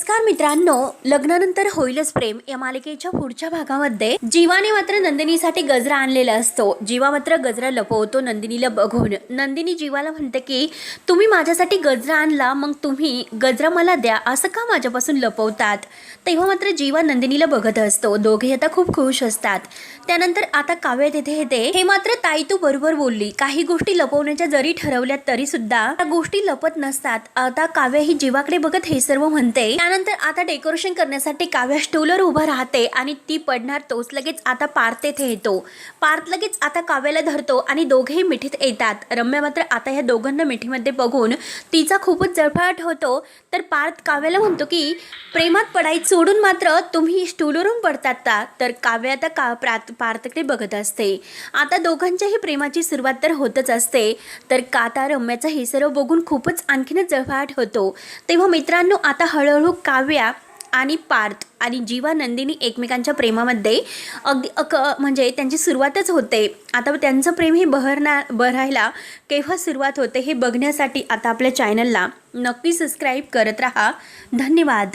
नमस्कार मित्रांनो लग्नानंतर होईलच प्रेम या मालिकेच्या पुढच्या भागामध्ये. जीवाने मात्र नंदिनीसाठी गजरा आणलेला असतो. जीवा मात्र गजरा लपवतो नंदिनीला बघून. नंदिनी जीवाला म्हणते की तुम्ही माझ्यासाठी गजरा आणला मग तुम्ही गजरा मला द्या. असं का माझ्यापासून लपवतात? तेव्हा मात्र जीवा नंदिनीला बघत असतो. दोघे आता खूप खुश असतात. त्यानंतर आता काव्य तिथे येते. हे मात्र ताई तू बरोबर बोलली. काही गोष्टी लपवण्याच्या जरी ठरवल्या तरी सुद्धा त्या गोष्टी लपत नसतात. आता काव्य ही जीवाकडे बघत हे सर्व म्हणते. त्यानंतर आता डेकोरेशन करण्यासाठी काव्या स्टूलवर उभं राहते आणि ती पडणार तोच लगेच आता पार्थ तेथे येतो. पार्थ लगेच आता काव्याला धरतो आणि दोघेही मिठीत येतात. रम्या मात्र आता ह्या दोघांना मिठीमध्ये बघून तिचा खूपच जळफळाट होतो. तर पार्थ काव्याला म्हणतो की प्रेमात पडाई सोडून मात्र तुम्ही स्टूलवरून पडतात का? तर काव्य आता का प्रात पार्थकडे बघत असते. आता दोघांच्याही प्रेमाची सुरुवात तर होतच असते. तर काता रम्याचा हे सर्व बघून खूपच आणखीनच जळफळाट होतो. तेव्हा मित्रांनो आता हळूहळू काव्या आणि पार्थ आणि जीवा नंदिनी एकमेकांच्या प्रेमामध्ये अगदी अक म्हणजे त्यांची सुरुवातच होते. आता त्यांचं प्रेम हे बहरणा बहरायला केव्हा सुरुवात होते हे बघण्यासाठी आता आपल्या चॅनलला नक्की सबस्क्राईब करत राहा. धन्यवाद.